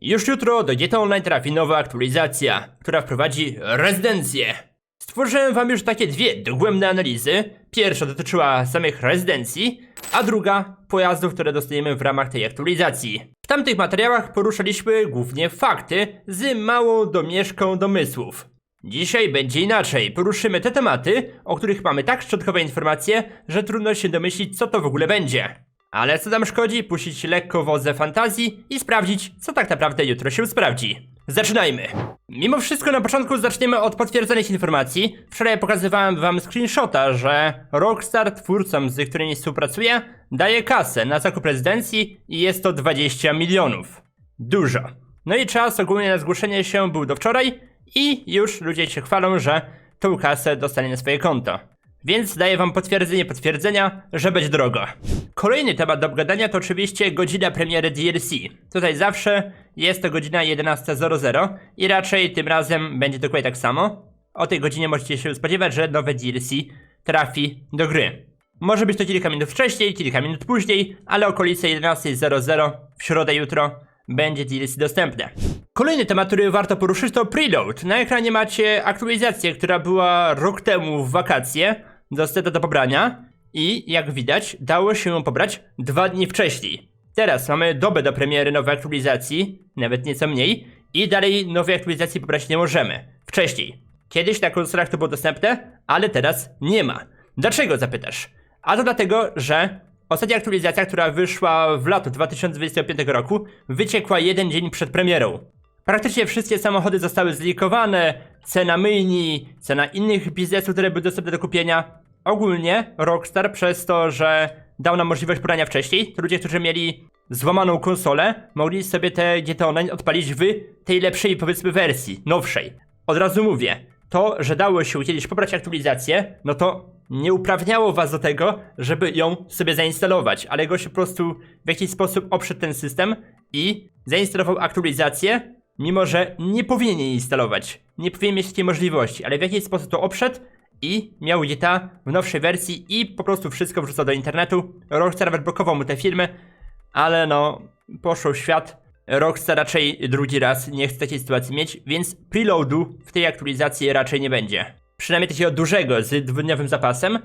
Już jutro do GTA Online trafi nowa aktualizacja, która wprowadzi rezydencję. Stworzyłem wam już takie dwie dogłębne analizy. Pierwsza dotyczyła samych rezydencji, a druga pojazdów, które dostaniemy w ramach tej aktualizacji. W tamtych materiałach poruszaliśmy głównie fakty z małą domieszką domysłów. Dzisiaj będzie inaczej. Poruszymy te tematy, o których mamy tak szczątkowe informacje, że trudno się domyślić, co to w ogóle będzie. Ale co nam szkodzi puścić lekko wodze fantazji i sprawdzić, co tak naprawdę jutro się sprawdzi. Zaczynajmy! Mimo wszystko na początku zaczniemy od potwierdzonych informacji. Wczoraj pokazywałem wam screenshota, że Rockstar twórcom, z którymi współpracuje, daje kasę na zakup rezydencji i jest to 20 milionów. Dużo. No i czas ogólnie na zgłoszenie się był do wczoraj i już ludzie się chwalą, że tą kasę dostanie na swoje konto. Więc daję wam potwierdzenie potwierdzenia, że będzie drogo. Kolejny temat do obgadania to oczywiście godzina premiery DLC. Tutaj zawsze jest to godzina 11.00 i raczej tym razem będzie dokładnie tak samo. O tej godzinie możecie się spodziewać, że nowe DLC trafi do gry. Może być to kilka minut wcześniej, kilka minut później, ale okolice 11.00 w środę jutro będzie DLC dostępne. Kolejny temat, który warto poruszyć to preload. Na ekranie macie aktualizację, która była rok temu w wakacje, dostępna do pobrania i jak widać dało się ją pobrać dwa dni wcześniej. Teraz mamy dobę do premiery nowej aktualizacji, nawet nieco mniej i dalej nowej aktualizacji pobrać nie możemy. Wcześniej. Kiedyś na konsolach to było dostępne, ale teraz nie ma. Dlaczego zapytasz? A to dlatego, że ostatnia aktualizacja, która wyszła w lato 2025 roku, wyciekła jeden dzień przed premierą. Praktycznie wszystkie samochody zostały zlikowane, cena myjni, cena innych biznesów, które były dostępne do kupienia. Ogólnie Rockstar przez to, że dał nam możliwość porania wcześniej, to ludzie, którzy mieli złamaną konsolę, mogli sobie te GTA Online odpalić w tej lepszej powiedzmy wersji, nowszej. Od razu mówię, to, że dało się kiedyś pobrać aktualizację, no to nie uprawniało was do tego, żeby ją sobie zainstalować, ale go się po prostu w jakiś sposób oprzedł ten system i zainstalował aktualizację, mimo że nie powinien jej instalować. Nie powinien mieć takiej możliwości, ale w jakiś sposób to oprzedł i miał GTA w nowszej wersji i po prostu wszystko wrzucał do internetu. Rockstar odblokował mu te filmy, ale no, poszło w świat. Rockstar raczej drugi raz nie chce takiej sytuacji mieć, więc preloadu w tej aktualizacji raczej nie będzie. Przynajmniej takiego dużego z dwudniowym zapasem.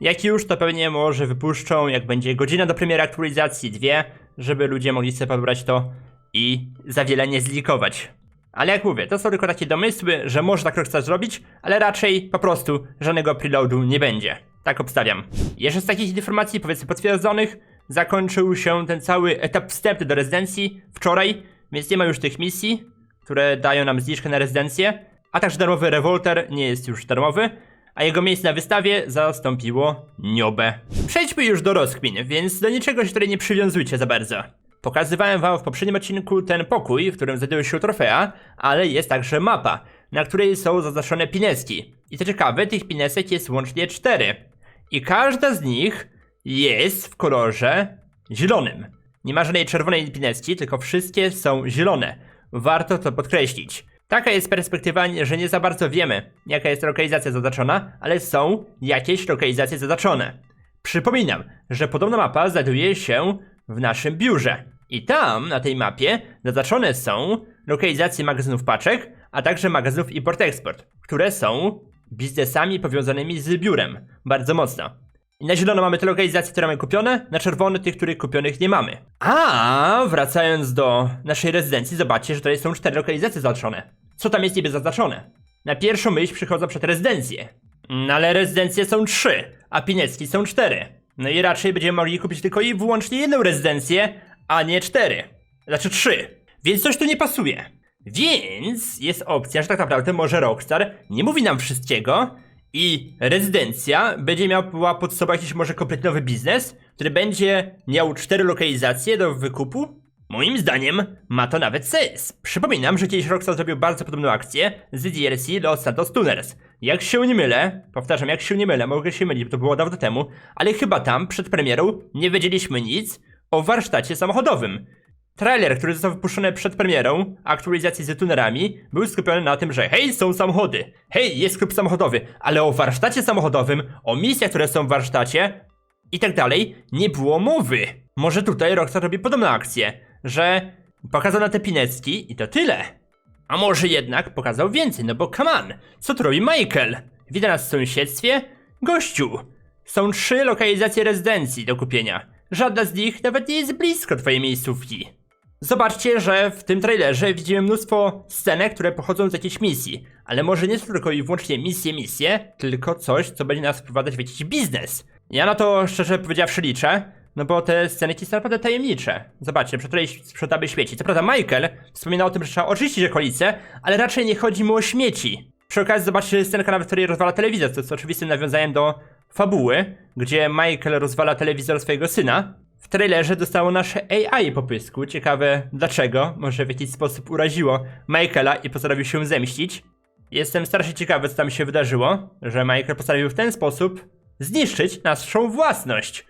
Jak już, to pewnie może wypuszczą, jak będzie godzina do premiery aktualizacji, dwie, żeby ludzie mogli sobie pobrać to i za wiele nie zlikować. Ale jak mówię, to są tylko takie domysły, że może tak Rockstar zrobić, ale raczej po prostu żadnego preloadu nie będzie. Tak obstawiam. Jeszcze z takich informacji, powiedzmy potwierdzonych, zakończył się ten cały etap wstępny do rezydencji wczoraj, więc nie ma już tych misji, które dają nam zniżkę na rezydencję, a także darmowy rewolter nie jest już darmowy, a jego miejsce na wystawie zastąpiło Niobę. Przejdźmy już do rozkmin, więc do niczego się tutaj nie przywiązujcie za bardzo. Pokazywałem wam w poprzednim odcinku ten pokój, w którym znajdują się trofea, ale jest także mapa, na której są zaznaczone pineski. I co ciekawe, tych pinesek jest łącznie cztery. I każda z nich jest w kolorze zielonym. Nie ma żadnej czerwonej pineski, tylko wszystkie są zielone. Warto to podkreślić. Taka jest perspektywa, że nie za bardzo wiemy, jaka jest lokalizacja zaznaczona, ale są jakieś lokalizacje zaznaczone. Przypominam, że podobna mapa znajduje się w naszym biurze. I tam, na tej mapie, zaznaczone są lokalizacje magazynów paczek, a także magazynów import-export, które są biznesami powiązanymi z biurem. Bardzo mocno. I na zielono mamy te lokalizacje, które mamy kupione, na czerwono tych, których kupionych nie mamy. A wracając do naszej rezydencji, zobaczcie, że tutaj są cztery lokalizacje zaznaczone. Co tam jest niby zaznaczone? Na pierwszą myśl przychodzą przed rezydencję. No ale rezydencje są trzy, a pinecki są cztery. No i raczej będziemy mogli kupić tylko i wyłącznie jedną rezydencję, a nie cztery. Znaczy trzy. Więc coś tu nie pasuje. Więc jest opcja, że tak naprawdę może Rockstar nie mówi nam wszystkiego i rezydencja będzie miała pod sobą jakiś może kompletnie nowy biznes, który będzie miał cztery lokalizacje do wykupu. Moim zdaniem ma to nawet sens. Przypominam, że kiedyś Rockstar zrobił bardzo podobną akcję z DLC Los Santos Tuners. Jak się nie mylę, powtarzam, jak się nie mylę, mogę się mylić, bo to było dawno temu, ale chyba tam przed premierą nie wiedzieliśmy nic o warsztacie samochodowym. Trailer, który został wypuszczony przed premierą aktualizacji z tunerami, był skupiony na tym, że hej, są samochody, hej, jest klub samochodowy, ale o warsztacie samochodowym, o misjach, które są w warsztacie i tak dalej, nie było mowy. Może tutaj Rockstar robi podobną akcję, że Pokazał na te pinecki i to tyle. A może jednak pokazał więcej, no bo come on, co tu robi Michael? Widać nas w sąsiedztwie? Gościu, są trzy lokalizacje rezydencji do kupienia. Żadna z nich nawet nie jest blisko twojej miejscówki. Zobaczcie, że w tym trailerze widzimy mnóstwo scenek, które pochodzą z jakiejś misji. Ale może nie są tylko i wyłącznie misje, misje, tylko coś, co będzie nas wprowadzać w jakiś biznes. Ja na to szczerze powiedziawszy liczę, no bo te scenki są naprawdę tajemnicze. Zobaczcie, przy której sprzątamy śmieci. Co prawda Michael wspomina o tym, że trzeba oczyścić okolice, ale raczej nie chodzi mu o śmieci. Przy okazji zobaczcie scenkę nawet, której rozwala telewizor, co jest oczywistym nawiązaniem do fabuły, gdzie Michael rozwala telewizor swojego syna. W trailerze dostało nasze AI po pysku. Ciekawe dlaczego. Może w jakiś sposób uraziło Michaela i postanowił się zemścić. Jestem strasznie ciekawy, co tam się wydarzyło, że Michael postanowił w ten sposób zniszczyć naszą własność.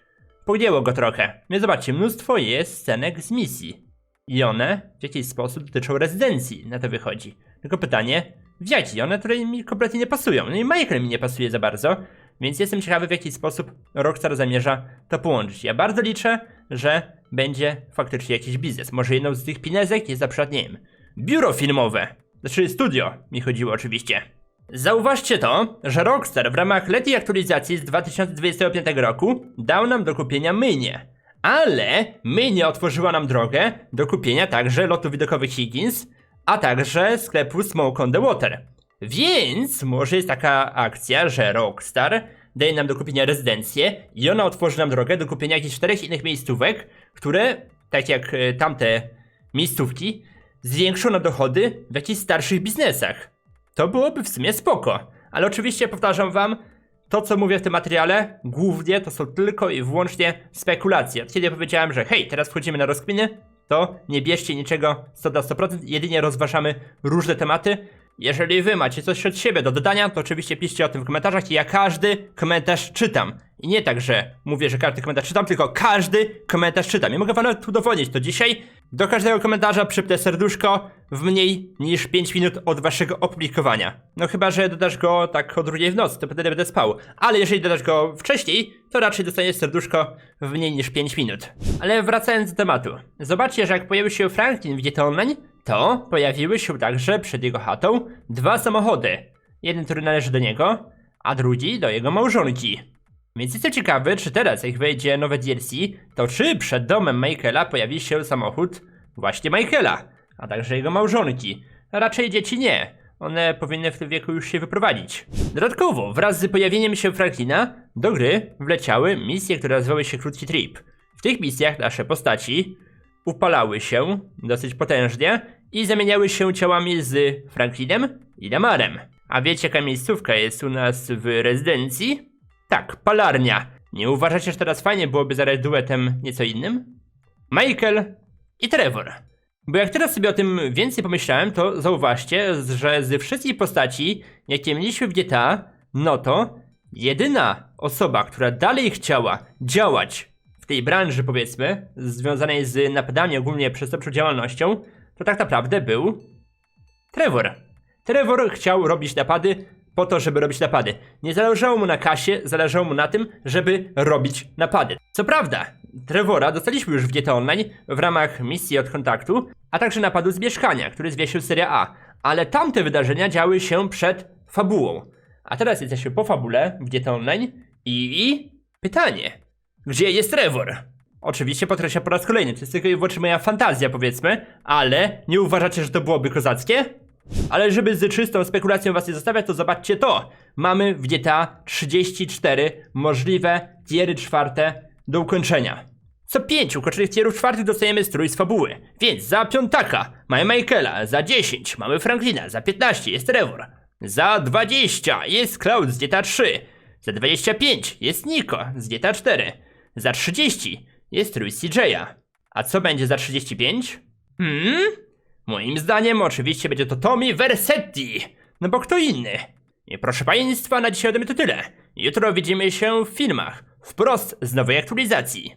Pognięło go trochę. Więc zobaczcie, mnóstwo jest scenek z misji. I one w jakiś sposób dotyczą rezydencji, na to wychodzi. Tylko pytanie, w jaki? One, które mi kompletnie nie pasują. No i Michael mi nie pasuje za bardzo, więc jestem ciekawy, w jaki sposób Rockstar zamierza to połączyć. Ja bardzo liczę, że będzie faktycznie jakiś biznes. Może jedną z tych pinezek jest na przykład, nie wiem, biuro filmowe. Znaczy studio, mi chodziło oczywiście. Zauważcie to, że Rockstar w ramach letniej aktualizacji z 2025 roku dał nam do kupienia mynię. Ale mynia otworzyła nam drogę do kupienia także lotów widokowych Higgins, a także sklepu Smoke on the Water. Więc może jest taka akcja, że Rockstar daje nam do kupienia rezydencję i ona otworzy nam drogę do kupienia jakichś czterech innych miejscówek, które, tak jak e, tamte miejscówki, zwiększą nam dochody w jakichś starszych biznesach. To byłoby w sumie spoko. Ale oczywiście powtarzam wam, to co mówię w tym materiale, głównie to są tylko i wyłącznie spekulacje. Kiedy powiedziałem, że hej, teraz wchodzimy na rozkminy, to nie bierzcie niczego 100 na 100%, jedynie rozważamy różne tematy. Jeżeli wy macie coś od siebie do dodania, to oczywiście piszcie o tym w komentarzach i ja każdy komentarz czytam. I nie tak, że mówię, że każdy komentarz czytam, tylko każdy komentarz czytam. I mogę wam nawet udowodnić to dzisiaj. Do każdego komentarza przypnę serduszko w mniej niż 5 minut od waszego opublikowania. No chyba, że dodasz go tak o drugiej w nocy, to wtedy będę spał. Ale jeżeli dodasz go wcześniej, to raczej dostaniesz serduszko w mniej niż 5 minut. Ale wracając do tematu. Zobaczcie, że jak pojawił się Franklin w GTA Online, to pojawiły się także przed jego chatą dwa samochody. Jeden, który należy do niego, a drugi do jego małżonki. Więc jestem ciekawy, czy teraz jak wejdzie nowe DLC, to czy przed domem Michaela pojawi się samochód właśnie Michaela, a także jego małżonki. Raczej dzieci nie. One powinny w tym wieku już się wyprowadzić. Dodatkowo, wraz z pojawieniem się Franklina, do gry wleciały misje, które nazywały się Krótki Trip. W tych misjach nasze postaci upalały się dosyć potężnie i zamieniały się ciałami z Franklinem i Damarem. A wiecie jaka miejscówka jest u nas w rezydencji? Tak, palarnia. Nie uważacie, że teraz fajnie byłoby zagrać duetem nieco innym? Michael i Trevor. Bo jak teraz sobie o tym więcej pomyślałem, to zauważcie, że ze wszystkich postaci, jakie mieliśmy w GTA, no to jedyna osoba, która dalej chciała działać w tej branży, powiedzmy, związanej z napadami, ogólnie przestępczą działalnością, to tak naprawdę był Trevor. Trevor chciał robić napady po to, żeby robić napady. Nie zależało mu na kasie, zależało mu na tym, żeby robić napady. Co prawda, Trevora dostaliśmy już w GTA Online w ramach misji od kontaktu, a także napadu z mieszkania, który zwiesił seria A, ale tamte wydarzenia działy się przed fabułą. A teraz jesteśmy po fabule w GTA Online i, pytanie, gdzie jest Trevor? Oczywiście podkreślam po raz kolejny, to jest tylko i wyłącznie moja fantazja powiedzmy, ale nie uważacie, że to byłoby kozackie? Ale żeby z czystą spekulacją was nie zostawiać, to zobaczcie to. Mamy w GTA 34 możliwe tiery czwarte do ukończenia. Co 5 ukończonych tierów czwartych dostajemy strój z fabuły. Więc za piątaka mamy Michaela, za 10 mamy Franklina, za 15 jest Trevor, za 20 jest Cloud z GTA 3, za 25 jest Nico z GTA 4, za 30 jest strój CJ'a. A co będzie za 35? Hmm? Moim zdaniem oczywiście będzie to Tommy Versetti. No bo kto inny? I proszę państwa, na dzisiaj ode mnie to tyle. Jutro widzimy się w filmach. Wprost z nowej aktualizacji.